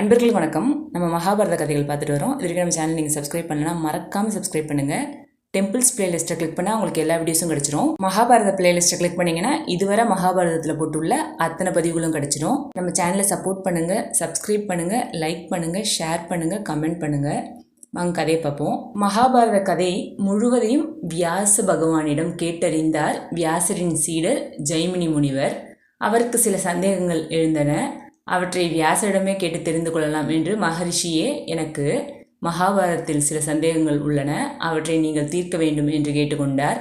அன்பர்கள் வணக்கம். நம்ம மகாபாரத கதைகள் பார்த்துட்டு வரோம். இது வரைக்கும் நம்ம சேனல் நீங்கள் சப்ஸ்கிரைப் பண்ணலன்னா மறக்காமல் சப்ஸ்கிரைப் பண்ணுங்கள் டெம்பிள்ஸ் பிளேலிஸ்ட்டை கிளிக் பண்ணால் உங்களுக்கு எல்லா வீடியோஸும் கிடச்சிரும். மகாபாரத பிளேலிஸ்ட்டை கிளிக் பண்ணிங்கன்னா இதுவரை மகாபாரதத்தில் போட்டுள்ள அத்தனை பதிவுகளும் கிடச்சிரும். நம்ம சேனலை சப்போர்ட் பண்ணுங்கள் சப்ஸ்கிரைப் பண்ணுங்கள் லைக் பண்ணுங்கள் ஷேர் பண்ணுங்கள் கமெண்ட் பண்ணுங்கள் வாங்க கதையை பார்ப்போம். மகாபாரத கதை முழுவதையும் வியாச பகவானிடம் கேட்டறிந்தார் வியாசரின் சீடர் ஜெய்மினி முனிவர். அவருக்கு சில சந்தேகங்கள் எழுந்தன. அவற்றை வியாசரிடமே கேட்டு தெரிந்து கொள்ளலாம் என்று மகரிஷியே எனக்கு மகாபாரதத்தில் சில சந்தேகங்கள் உள்ளன. அவற்றை நீங்கள் தீர்க்க வேண்டும் என்று கேட்டுக்கொண்டார்.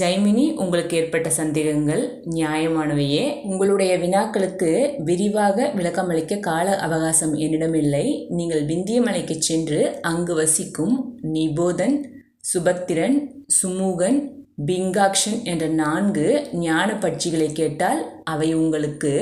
ஜைமினி உங்களுக்கு ஏற்பட்ட சந்தேகங்கள் நியாயமானவையே. உங்களுடைய வினாக்களுக்கு விரிவாக விளக்கமளிக்க கால அவகாசம் என்னிடமில்லை. நீங்கள் விந்தியமலைக்கு சென்று அங்கு வசிக்கும் நிபோதன் சுபத்திரன் சுமூகன் பிங்காக்ஷன் என்ற நான்கு ஞான பட்சிகளை கேட்டால் அவை உங்களுக்கு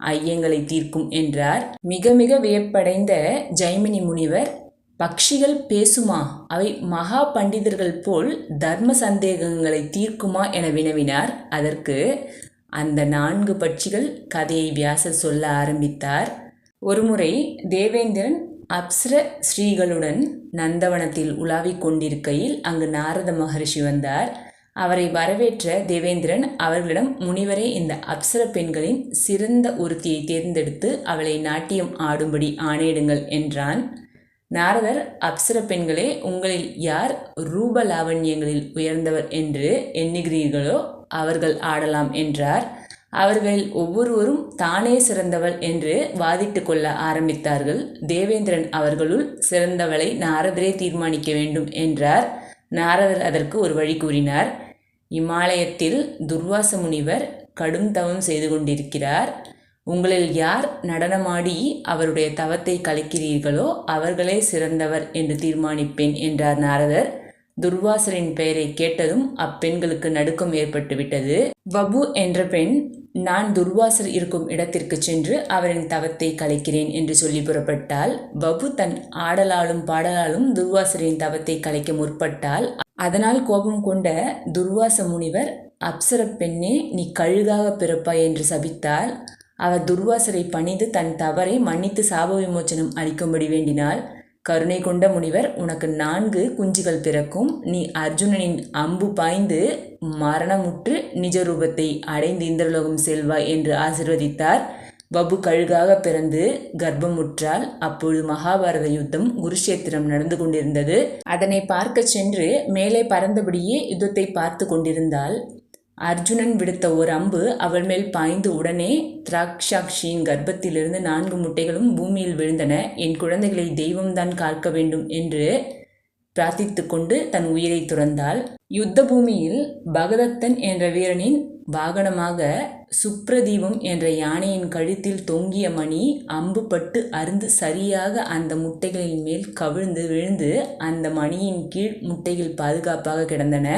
ஐயங்களை தீர்க்கும் என்றார். மிக மிக வியப்படைந்த ஜைமினி முனிவர் பக்ஷிகள் பேசுமா? அவை மகா பண்டிதர்கள் போல் தர்ம சந்தேகங்களை தீர்க்குமா? என வினவினார். அதற்கு அந்த நான்கு பட்சிகள் கதையை வியாசர் சொல்ல ஆரம்பித்தார். ஒருமுறை தேவேந்திரன் அப்சர ஸ்ரீகளுடன் நந்தவனத்தில் உலாவிக் கொண்டிருக்கையில் அங்கு நாரத மகரிஷி வந்தார். அவரை வரவேற்ற தேவேந்திரன் அவர்களிடம் முனிவரே இந்த அப்சர பெண்களின் சிறந்த ஒருத்தியை தேர்ந்தெடுத்து அவளை நாட்டியம் ஆடும்படி ஆணையிடுங்கள் என்றான். நாரதர் அப்சர பெண்களே உங்களில் யார் ரூப லாவண்யங்களில் உயர்ந்தவர் என்று எண்ணுகிறீர்களோ அவர்கள் ஆடலாம் என்றார். அவர்களில் ஒவ்வொருவரும் தானே சிறந்தவள் என்று வாதிட்டு கொள்ள ஆரம்பித்தார்கள். தேவேந்திரன் அவர்களுள் சிறந்தவளை நாரதரே தீர்மானிக்க வேண்டும் என்றார். நாரதர் அதற்கு ஒரு வழி கூறினார். இமாலயத்தில் துர்வாச முனிவர் கடும் தவம் செய்து கொண்டிருக்கிறார். உங்களில் யார் நடனமாடி அவருடைய தவத்தை கலைக்கிறீர்களோ அவர்களே சிறந்தவர் என்று தீர்மானிப்பேன் என்றார் நாரதர். துர்வாசரின் பெயரை கேட்டதும் அப்பெண்களுக்கு நடுக்கம் ஏற்பட்டுவிட்டது. வபு என்ற பெண் நான் துர்வாசர் இருக்கும் இடத்திற்கு சென்று அவரின் தவத்தை கலைக்கிறேன் என்று சொல்லி புறப்பட்டால் வபு தன் ஆடலாலும் பாடலாலும் துர்வாசரின் தவத்தை கலைக்க முற்பட்டால் அதனால் கோபம் கொண்ட துர்வாச முனிவர் அப்சர பெண்ணே நீ கழுகாக பிறப்பாய் என்று சபித்தால் அவர் துர்வாசரை பணிந்து தன் தவறை மன்னித்து சாப விமோச்சனம் அளிக்கும்படி வேண்டினாள் கருணை கொண்ட முனிவர் உனக்கு நான்கு குஞ்சுகள் பிறக்கும். நீ அர்ஜுனனின் அம்பு பாய்ந்து மரணமுற்று நிஜ ரூபத்தை அடைந்து இந்திரலோகம் செல்வாய் என்று ஆசிர்வதித்தார். வபு கழுகாக பிறந்து கர்ப்பமுற்றால் அப்பொழுது மகாபாரத யுத்தம் குருஷேத்திரம் நடந்து கொண்டிருந்தது. அதனை பார்க்க சென்று மேலே பறந்தபடியே யுத்தத்தை பார்த்து கொண்டிருந்தால் அர்ஜுனன் விடுத்த ஒரு அம்பு அவள் மேல் பாய்ந்து உடனே திராக்ஷாக்ஷியின் கர்ப்பத்திலிருந்து நான்கு முட்டைகளும் பூமியில் விழுந்தன. என் குழந்தைகளை தெய்வம்தான் காக்க வேண்டும் என்று பிரார்த்தித்து கொண்டு தன் உயிரை துறந்தாள். யுத்த பூமியில் பகதத்தன் என்ற வீரனின் வாகனமாக சுப்ரதீபம் என்ற யானையின் கழுத்தில் தொங்கிய மணி அம்பு பட்டு அருந்து சரியாக அந்த முட்டைகளின் மேல் கவிழ்ந்து விழுந்து அந்த மணியின் கீழ் முட்டைகள் பாதுகாப்பாக கிடந்தன.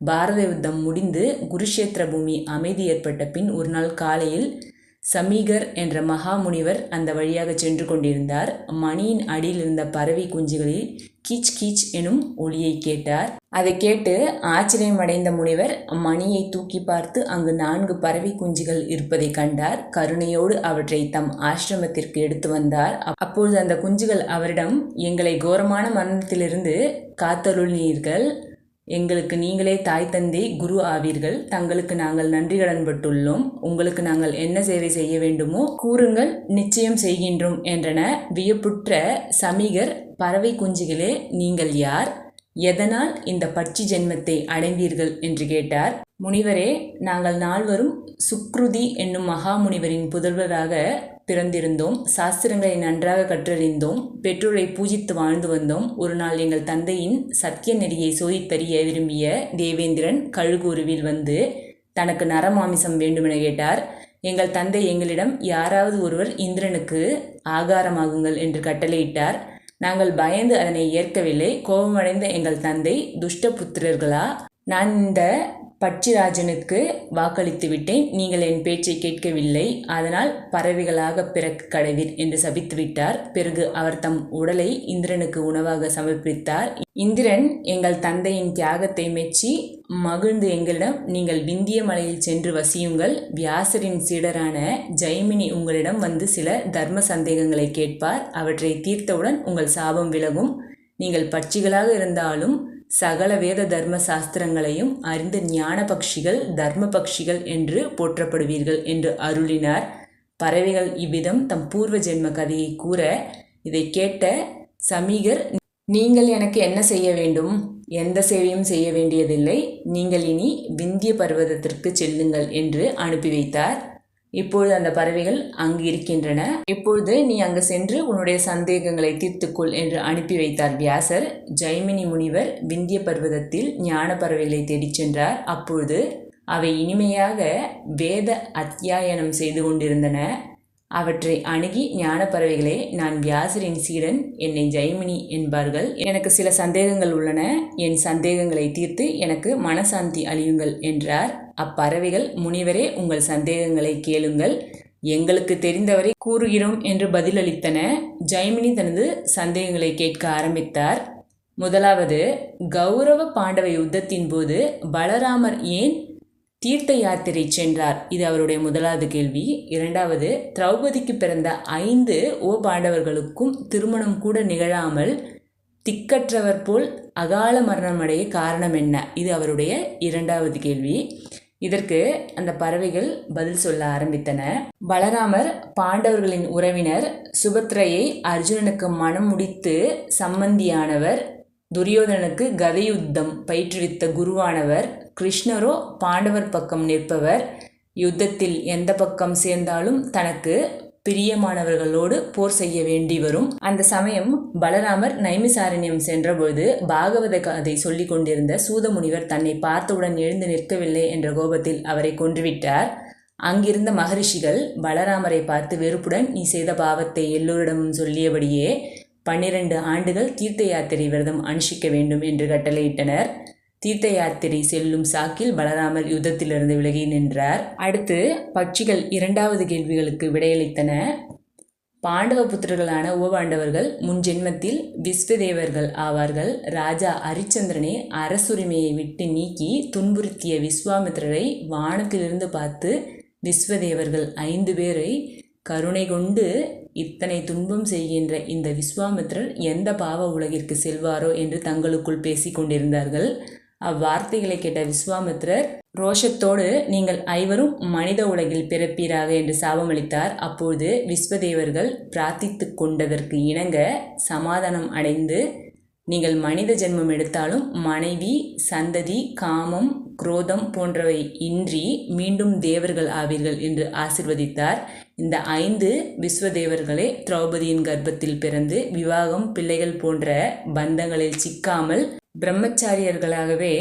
பாரத யுத்தம் முடிந்து குருஷேத்திர பூமி அமைதி ஏற்பட்ட பின் ஒரு நாள் காலையில் சமீகர் என்ற மகாமுனிவர் அந்த வழியாக சென்று கொண்டிருந்தார். மணியின் அடியில் இருந்த பறவை குஞ்சுகளில் கீச் கீச் எனும் ஒளியை கேட்டார். அதை கேட்டு ஆச்சரியமடைந்த முனிவர் மணியை தூக்கி பார்த்து அங்கு நான்கு பறவை குஞ்சுகள் இருப்பதை கண்டார். கருணையோடு அவற்றை தம் ஆசிரமத்திற்கு எடுத்து வந்தார். அப்பொழுது அந்த குஞ்சுகள் அவரிடம் எங்களை கோரமான மரணத்திலிருந்து காத்தருளினீர்கள் எங்களுக்கு நீங்களே தாய் தந்தை குரு ஆவீர்கள். தங்களுக்கு நாங்கள் நன்றி கடன்பட்டுள்ளோம். உங்களுக்கு நாங்கள் என்ன சேவை செய்ய வேண்டுமோ கூறுங்கள். நிச்சயம் செய்கின்றோம் என்றன. வியப்புற்ற சமீகர் பறவை குஞ்சுகளே நீங்கள் யார்? எதனால் இந்த பட்சி ஜென்மத்தை அடைந்தீர்கள் என்று கேட்டார். முனிவரே நாங்கள் நால்வரும் சுக்ருதி என்னும் மகாமுனிவரின் புதல்வராக பிறந்திருந்தோம். சாஸ்திரங்களை நன்றாக கற்றறிந்தோம். பெற்றோரை பூஜித்து வாழ்ந்து வந்தோம். ஒரு நாள் எங்கள் தந்தையின் சத்திய நெறியை சோதித்தறிய விரும்பிய தேவேந்திரன் கழுகூருவில் வந்து தனக்கு நரமாமிசம் வேண்டுமென கேட்டார். எங்கள் தந்தை எங்களிடம் யாராவது ஒருவர் இந்திரனுக்கு ஆகாரமாகுங்கள் என்று கட்டளையிட்டார். நாங்கள் பயந்து அதனை ஏற்கவில்லை. கோபமடைந்த எங்கள் தந்தை துஷ்ட புத்திரர்களா? நான் இந்த பட்சிராஜனுக்கு வாக்களித்து விட்டேன். நீங்கள் என் பேச்சை கேட்கவில்லை. அதனால் பறவைகளாக பிறக்க கடவீர் என்று சபித்து விட்டார். பிறகு அவர் தம் உடலை இந்திரனுக்கு உணவாக சமர்ப்பித்தார். இந்திரன் எங்கள் தந்தையின் தியாகத்தை மெச்சி மகிழ்ந்து எங்களிடம் நீங்கள் விந்திய மலையில் சென்று வசியுங்கள். வியாசரின் சீடரான ஜெய்மினி உங்களிடம் வந்து சில தர்ம சந்தேகங்களை கேட்பார். அவற்றை தீர்த்தவுடன் உங்கள் சாபம் விலகும். நீங்கள் பட்சிகளாக இருந்தாலும் சகல வேத தர்ம சாஸ்திரங்களையும் அறிந்த ஞான பக்ஷிகள் தர்ம பக்ஷிகள் என்று போற்றப்படுவீர்கள் என்று அருளினார். பறவைகள் இவ்விதம் தம் பூர்வ ஜென்ம கதையை கூற இதை கேட்ட சமீகர் நீங்கள் எனக்கு என்ன செய்ய வேண்டும்? எந்த சேவையும் செய்ய வேண்டியதில்லை. நீங்கள் இனி விந்திய பர்வதத்திற்கு செல்லுங்கள் என்று அனுப்பி வைத்தார். இப்பொழுது அந்த பறவைகள் அங்கு இருக்கின்றன. இப்பொழுது நீ அங்கு சென்று உன்னுடைய சந்தேகங்களை தீர்த்துக்கொள் என்று அனுப்பி வைத்தார் வியாசர். ஜெய்மினி முனிவர் விந்திய பர்வதத்தில் ஞான பறவைகளை தேடிச் சென்றார். அப்பொழுது அவை இனிமையாக வேத அத்தியாயனம் செய்து கொண்டிருந்தன. அவற்றை அணுகி ஞான பறவைகளே நான் வியாசரின் சீடன் என்னை ஜெய்மினி என்பார்கள். எனக்கு சில சந்தேகங்கள் உள்ளன. என் சந்தேகங்களை தீர்த்து எனக்கு மனசாந்தி அழியுங்கள் என்றார். அப்பறவைகள் முனிவரே உங்கள் சந்தேகங்களை கேளுங்கள். எங்களுக்கு தெரிந்தவரை கூறுகிறோம் என்று பதிலளித்தன. ஜெய்மினி தனது சந்தேகங்களை கேட்க ஆரம்பித்தார். முதலாவது கௌரவ பாண்டவ யுத்தத்தின் போது பலராமர் ஏன் தீர்த்த யாத்திரை சென்றார். இது அவருடைய முதலாவது கேள்வி. இரண்டாவது திரௌபதிக்கு பிறந்த ஐந்து ஓ பாண்டவர்களுக்கும் திருமணம் கூட நிகழாமல் திக்கற்றவர் போல் அகால மரணமடைய காரணம் என்ன? இது அவருடைய இரண்டாவது கேள்வி. இதற்கு அந்த பறவைகள் பதில் சொல்ல ஆரம்பித்தன. பலராமர் பாண்டவர்களின் உறவினர் சுபத்ரையை அர்ஜுனனுக்கு மனம் முடித்து சம்மந்தியானவர் துரியோதனனுக்கு கதையுத்தம் பயிற்றுவித்த குருவானவர் கிருஷ்ணரோ பாண்டவர் பக்கம் நிற்பவர். யுத்தத்தில் எந்த பக்கம் சேர்ந்தாலும் தனக்கு பிரியமானவர்களோடு போர் செய்ய வேண்டி வரும். அந்த சமயம் பலராமர் நைமிசாரண்யம் சென்றபோது பாகவத கதை சொல்லிக் கொண்டிருந்த சூதமுனிவர் தன்னை பார்த்தவுடன் எழுந்து நிற்கவில்லை என்ற கோபத்தில் அவரை கொன்றுவிட்டார். அங்கிருந்த மகரிஷிகள் பலராமரை பார்த்து வெறுப்புடன் நீ செய்த பாவத்தை எல்லோரிடமும் சொல்லியபடியே பன்னிரண்டு ஆண்டுகள் தீர்த்த யாத்திரை விரதம் அனுஷ்டிக்க வேண்டும் என்று கட்டளையிட்டனர். தீர்த்த யாத்திரை செல்லும் சாக்கில் பலராமர் யுத்தத்திலிருந்து விலகி நின்றார். அடுத்து பட்சிகள் இரண்டாவது கேள்விகளுக்கு விடையளித்தன. பாண்டவ புத்திரர்களான ஓபாண்டவர்கள் முன் ஜென்மத்தில் விஸ்வதேவர்கள் ஆவார்கள். ராஜா ஹரிச்சந்திரனை அரசுரிமையை விட்டு நீக்கி துன்புறுத்திய விஸ்வாமித்திரரை வானத்திலிருந்து பார்த்து விஸ்வதேவர்கள் ஐந்து பேரை கருணை கொண்டு இத்தனை துன்பம் செய்கின்ற இந்த விஸ்வாமித்திரர் எந்த பாவ உலகிற்கு செல்வாரோ? என்று தங்களுக்குள் பேசிக்கொண்டிருந்தார்கள் கொண்டிருந்தார்கள். அவ்வார்த்தைகளை கேட்ட விஸ்வாமித்ரர் ரோஷத்தோடு நீங்கள் ஐவரும் மனித உலகில் பிறப்பீராக என்று சாபமளித்தார். அப்போது விஸ்வதேவர்கள் பிரார்த்தித்து கொண்டதற்கு இணங்க சமாதானம் அடைந்து நீங்கள் மனித ஜென்மம் எடுத்தாலும் மனைவி சந்ததி காமம் குரோதம் போன்றவை இன்றி மீண்டும் தேவர்கள் ஆவீர்கள் என்று ஆசிர்வதித்தார். இந்த ஐந்து விஸ்வதேவர்களே திரௌபதியின் கர்ப்பத்தில் பிறந்து விவாகம் பிள்ளைகள் போன்ற பந்தங்களில் சிக்காமல் பிரம்மச்சாரியர்களாகவே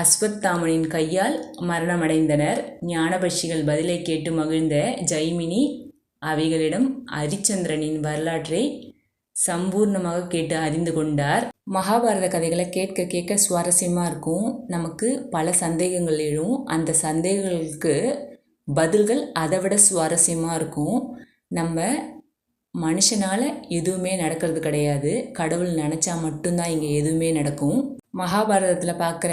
அஸ்வத்தாமனின் கையால் மரணமடைந்தனர். ஞானபட்சிகள் பதிலை கேட்டு மகிழ்ந்த ஜெய்மினி அவைகளிடம் ஹரிச்சந்திரனின் வரலாற்றை சம்பூர்ணமாக கேட்டு அறிந்து கொண்டார். மகாபாரத கதைகளை கேட்க கேட்க சுவாரஸ்யமாக இருக்கும். நமக்கு பல சந்தேகங்கள் எழும். அந்த சந்தேகங்களுக்கு பதில்கள் அதை விட சுவாரஸ்யமாக இருக்கும். நம்ம மனுஷனால் எதுவுமே நடக்கிறது கிடையாது. கடவுள் நினச்சா மட்டும்தான் இங்கே எதுவுமே நடக்கும். மகாபாரதத்தில் பார்க்குற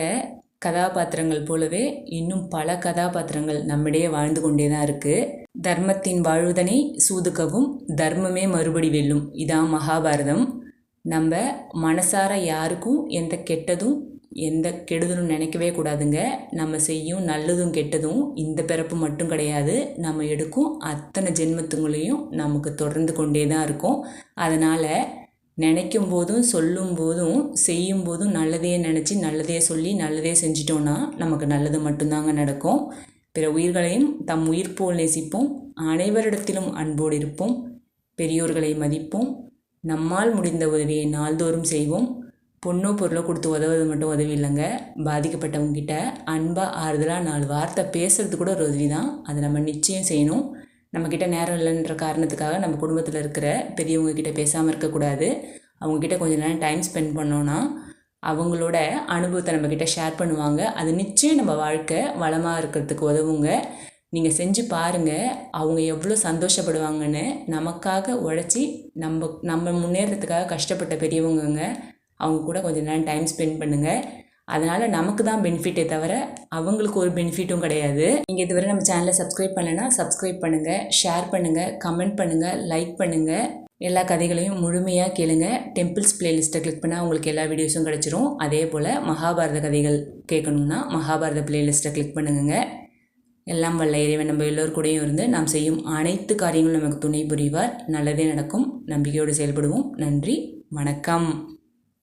கதாபாத்திரங்கள் போலவே இன்னும் பல கதாபாத்திரங்கள் நம்மிடையே வாழ்ந்து கொண்டே தான் இருக்குது தர்மத்தின் வாழ்வுதனை சூதுக்கவும் தர்மமே மறுபடி வெல்லும். இதான் மகாபாரதம். நம்ம மனசார யாருக்கும் எந்த கெட்டதும் எந்த கெடுதலும் நினைக்கவே கூடாதுங்க. நம்ம செய்யும் நல்லதும் கெட்டதும் இந்த பிறப்பு மட்டும் கிடையாது. நம்ம எடுக்கும் அத்தனை ஜென்மத்துங்களையும் நமக்கு தொடர்ந்து கொண்டே தான் இருக்கும். அதனால் நினைக்கும் போதும் சொல்லும் போதும் செய்யும் போதும் நல்லதே நினச்சி நல்லதே சொல்லி நல்லதே செஞ்சிட்டோன்னா நமக்கு நல்லது மட்டும்தாங்க நடக்கும். பிற உயிர்களையும் தம் உயிர் போல் நேசிப்போம். அனைவரிடத்திலும் அன்போடு இருப்போம். பெரியோர்களை மதிப்போம். நம்மால் முடிந்த உதவியை நாள்தோறும் செய்வோம். பொண்ணோ பொருளோ கொடுத்து உதவுறது மட்டும் உதவி இல்லைங்க. பாதிக்கப்பட்டவங்ககிட்ட அன்பாக ஆறுதலாக நாலு வார்த்தை பேசுகிறது கூட ஒரு உதவி தான் அதை நம்ம நிச்சயம் செய்யணும். நம்மக்கிட்ட நேரம் இல்லைன்ற காரணத்துக்காக நம்ம குடும்பத்தில் இருக்கிற பெரியவங்க கிட்ட பேசாமல் இருக்கக்கூடாது. அவங்கக்கிட்ட கொஞ்சம் நேரம் டைம் ஸ்பெண்ட் பண்ணோன்னா அவங்களோட அனுபவத்தை நம்மக்கிட்ட ஷேர் பண்ணுவாங்க. அது நிச்சயம் நம்ம வாழ்க்கை வளமாக இருக்கிறதுக்கு உதவுங்க. நீங்கள் செஞ்சு பாருங்கள் அவங்க எவ்வளோ சந்தோஷப்படுவாங்கன்னு நமக்காக உழைச்சி நம்ம நம்ம முன்னேறதுக்காக கஷ்டப்பட்ட பெரியவங்கங்க. அவங்க கூட கொஞ்சம் நேரம் டைம் ஸ்பெண்ட் பண்ணுங்கள் அதனால் நமக்கு தான் பெனிஃபிட்டே தவிர அவங்களுக்கு ஒரு பெனிஃபிட்டும் கிடையாது. நீங்கள் இதுவரை நம்ம சேனலை சப்ஸ்கிரைப் பண்ணலைன்னா சப்ஸ்கிரைப் பண்ணுங்கள் ஷேர் பண்ணுங்கள் கமெண்ட் பண்ணுங்கள் லைக் பண்ணுங்கள் எல்லா கதைகளையும் முழுமையாக கேளுங்க. டெம்பிள்ஸ் பிளேலிஸ்ட்டை கிளிக் பண்ணால் உங்களுக்கு எல்லா வீடியோஸும் கிடச்சிரும். அதே போல் மகாபாரத கதைகள் கேட்கணுன்னா மகாபாரத பிளேலிஸ்ட்டை கிளிக் பண்ணுங்க எல்லாம் வல்ல இறைவன் நம்ம எல்லோர் கூடயும் இருந்து நாம் செய்யும் அனைத்து காரியங்களும் நமக்கு துணை புரிவார். நல்லதே நடக்கும். நம்பிக்கையோடு செயல்படுவோம். நன்றி. வணக்கம்.